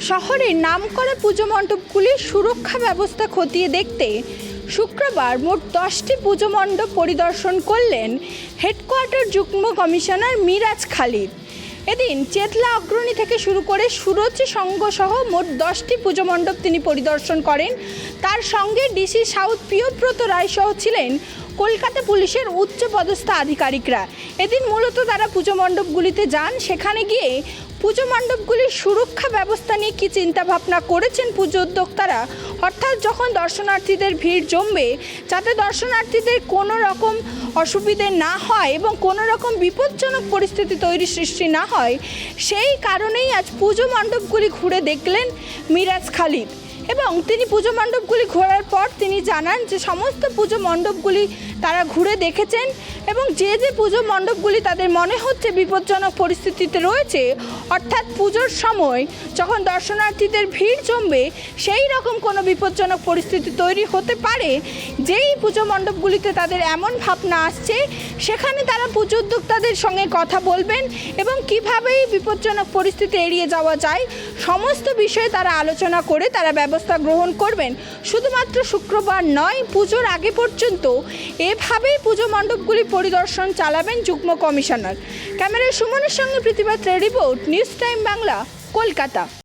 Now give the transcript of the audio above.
শহরের নামকরা পুজো মণ্ডপগুলির সুরক্ষা ব্যবস্থা খতিয়ে দেখতে শুক্রবার মোট দশটি পুজো মণ্ডপ পরিদর্শন করলেন হেডকোয়ার্টার যুগ্ম কমিশনার মিরাজ খালিদ। এদিন চেতলা অগ্রণী থেকে শুরু করে সুরুচি সংঘ সহ মোট দশটি পুজো মণ্ডপ তিনি পরিদর্শন করেন। তার সঙ্গে ডিসি সাউথ প্রিয়ব্রত রায় সহ ছিলেন কলকাতা পুলিশের উচ্চ পদস্থ আধিকারিকরা। এদিন মূলত তারা পুজো মণ্ডপগুলিতে যান। সেখানে গিয়ে পুজো মণ্ডপগুলির সুরক্ষা ব্যবস্থা নিয়ে কী চিন্তাভাবনা করেছেন পুজো উদ্যোক্তারা? অর্থাৎ যখন দর্শনার্থীদের ভিড় জমবে, যাতে দর্শনার্থীদের কোনো রকম অসুবিধে না হয় এবং কোনো রকম বিপজ্জনক পরিস্থিতি তৈরি সৃষ্টি না হয়, সেই কারণেই আজ পুজো মণ্ডপগুলি ঘুরে দেখলেন মিরাজ খালিদ। এবং তিনি পুজো মণ্ডপগুলি ঘোরার পর তিনি জানান যে সমস্ত পুজো মণ্ডপগুলি তারা ঘুরে দেখেছেন এবং যে যে পুজো মণ্ডপগুলি তাদের মনে হচ্ছে বিপজ্জনক পরিস্থিতিতে রয়েছে, অর্থাৎ পুজোর সময় যখন দর্শনার্থীদের ভিড় জমবে, সেই রকম কোনো বিপজ্জনক পরিস্থিতি তৈরি হতে পারে। যেই পুজো মণ্ডপগুলিতে তাদের এমন ভাবনা আসছে, সেখানে তারা পুজো উদ্যোক্তাদের সঙ্গে কথা বলবেন এবং কীভাবে এই বিপজ্জনক পরিস্থিতি এড়িয়ে যাওয়া যায় সমস্ত বিষয়ে তারা আলোচনা করে তারা ব্যবস্থা গ্রহণ করবেন। শুধুমাত্র শুক্রবার নয়, পুজোর আগে পর্যন্ত এভাবেই পুজো মণ্ডপগুলি পরিদর্শন চালাবেন যুগ্ম কমিশনার। ক্যামেরায় সুমনের সঙ্গে প্রতিবাদ report, news time Bangla, Kolkata.